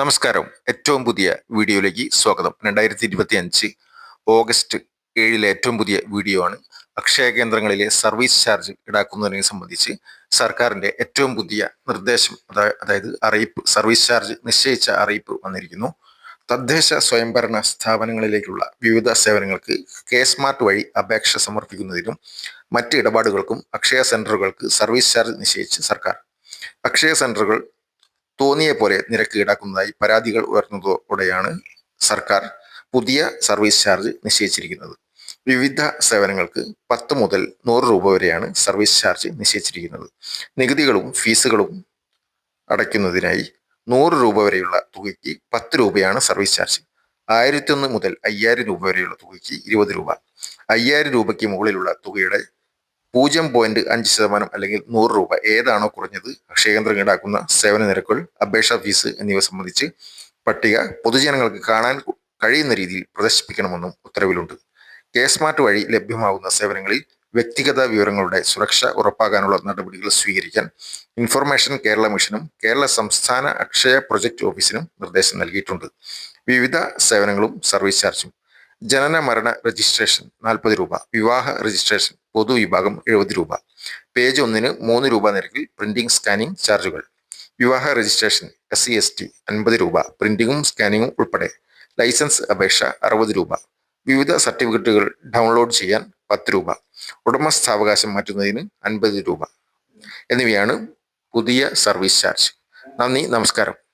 നമസ്കാരം. ഏറ്റവും പുതിയ വീഡിയോയിലേക്ക് സ്വാഗതം. രണ്ടായിരത്തി ഇരുപത്തി അഞ്ച് ഓഗസ്റ്റ് ഏഴിലെ ഏറ്റവും പുതിയ വീഡിയോ ആണ്. അക്ഷയ കേന്ദ്രങ്ങളിലെ സർവീസ് ചാർജ് ഈടാക്കുന്നതിനെ സംബന്ധിച്ച് സർക്കാരിന്റെ ഏറ്റവും പുതിയ നിർദ്ദേശം അതായത് അറിയിപ്പ് സർവീസ് ചാർജ് നിശ്ചയിച്ച അറിയിപ്പ് വന്നിരിക്കുന്നു. തദ്ദേശ സ്വയംഭരണ സ്ഥാപനങ്ങളിലേക്കുള്ള വിവിധ സേവനങ്ങൾക്ക് കെ സ്മാർട്ട് വഴി അപേക്ഷ സമർപ്പിക്കുന്നതിനും മറ്റ് ഇടപാടുകൾക്കും അക്ഷയ സെന്ററുകൾക്ക് സർവീസ് ചാർജ് നിശ്ചയിച്ച് സർക്കാർ. അക്ഷയ സെന്ററുകൾ തോന്നിയ പോലെ നിരക്ക് ഈടാക്കുന്നതായി പരാതികൾ ഉയർന്നതോടെയാണ് സർക്കാർ പുതിയ സർവീസ് ചാർജ് നിശ്ചയിച്ചിരിക്കുന്നത്. വിവിധ സേവനങ്ങൾക്ക് പത്ത് മുതൽ നൂറ് രൂപ വരെയാണ് സർവീസ് ചാർജ് നിശ്ചയിച്ചിരിക്കുന്നത്. നികുതികളും ഫീസുകളും അടയ്ക്കുന്നതിനായി നൂറ് രൂപ വരെയുള്ള തുകയ്ക്ക് പത്ത് രൂപയാണ് സർവീസ് ചാർജ്. ആയിരത്തി ഒന്ന് മുതൽ അയ്യായിരം രൂപ വരെയുള്ള തുകയ്ക്ക് ഇരുപത് രൂപ. അയ്യായിരം രൂപയ്ക്ക് മുകളിലുള്ള തുകയുടെ പൂജ്യം പോയിന്റ് അഞ്ച് ശതമാനം അല്ലെങ്കിൽ നൂറ് രൂപ. ഏതാണോ കുറഞ്ഞത്. അക്ഷയകേന്ദ്രം ഈടാക്കുന്ന സേവന നിരക്കുകൾ അപേക്ഷാ ഫീസ് എന്നിവ സംബന്ധിച്ച് പട്ടിക പൊതുജനങ്ങൾക്ക് കാണാൻ കഴിയുന്ന രീതിയിൽ പ്രദർശിപ്പിക്കണമെന്നും ഉത്തരവിലുണ്ട്. കെ സ്മാർട്ട് വഴി ലഭ്യമാകുന്ന സേവനങ്ങളിൽ വ്യക്തിഗത വിവരങ്ങളുടെ സുരക്ഷ ഉറപ്പാക്കാനുള്ള നടപടികൾ സ്വീകരിക്കാൻ ഇൻഫർമേഷൻ കേരള മിഷനും കേരള സംസ്ഥാന അക്ഷയ പ്രൊജക്ട് ഓഫീസിനും നിർദ്ദേശം നൽകിയിട്ടുണ്ട്. വിവിധ സേവനങ്ങളും സർവീസ് ചാർജും. ജനന മരണ രജിസ്ട്രേഷൻ നാൽപ്പത് രൂപ. വിവാഹ രജിസ്ട്രേഷൻ പൊതുവിഭാഗം എഴുപത് രൂപ. പേജ് ഒന്നിന് മൂന്ന് രൂപ നിരക്കിൽ പ്രിന്റിംഗ് സ്കാനിംഗ് ചാർജുകൾ വിവാഹ registration S C S T അൻപത് രൂപ. പ്രിന്റിംഗും സ്കാനിങ്ങും ഉൾപ്പെടെ. ലൈസൻസ് അപേക്ഷ അറുപത് രൂപ. വിവിധ സർട്ടിഫിക്കറ്റുകൾ ഡൗൺലോഡ് ചെയ്യാൻ പത്ത് രൂപ. ഉടമസ്ഥാവകാശം മാറ്റുന്നതിന് അൻപത് രൂപ. എന്നിവയാണ് പുതിയ സർവീസ് ചാർജ് നന്ദി നമസ്കാരം.